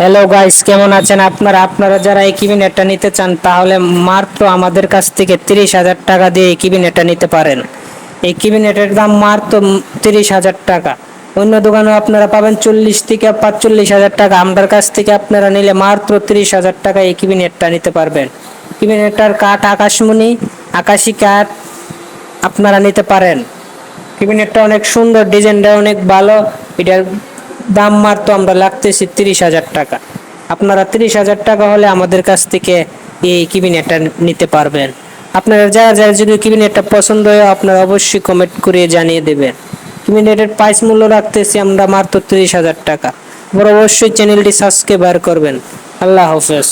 Hello guys কেমন আছেন আপনারা? আপনারা যারা এই কিবিনেটটা নিতে চান, তাহলে মাত্র আমাদের কাছ থেকে তিরিশ হাজার টাকা দিয়ে এই কিবিনেটটা নিতে পারেন। এই কিবিনেটের দাম মাত্র তিরিশ হাজার টাকা। অন্য দোকানে আপনারা পাবেন চল্লিশ থেকে পাঁচচল্লিশ হাজার টাকা। আমাদের কাছ থেকে আপনারা নিলে মাত্র তিরিশ হাজার টাকা এই কিবিনেটটা নিতে পারবেন। কিবিনেটটার কাঠ আকাশমণি, আকাশি কাঠ আপনারা নিতে পারেন। ক্যাবিনেটটা অনেক সুন্দর, ডিজাইনটা অনেক ভালো। এটার দাম মাত্র আমরা লাগতেছি তিরিশ হাজার টাকা। আপনারা তিরিশ হাজার টাকা হলে আমাদের কাছ থেকে এই কিবিনেটটা নিতে পারবেন। আপনারা যারা যারা যদি কিবিনেটটা পছন্দ হয়, আপনারা অবশ্যই কমেন্ট করে জানিয়ে দেবেন। কিবিনেটের প্রাইস মূল্য রাখতেছি আমরা মাত্র তিরিশ হাজার টাকা। আবার অবশ্যই চ্যানেলটি সাবস্ক্রাইব করবেন। আল্লাহ হাফেজ।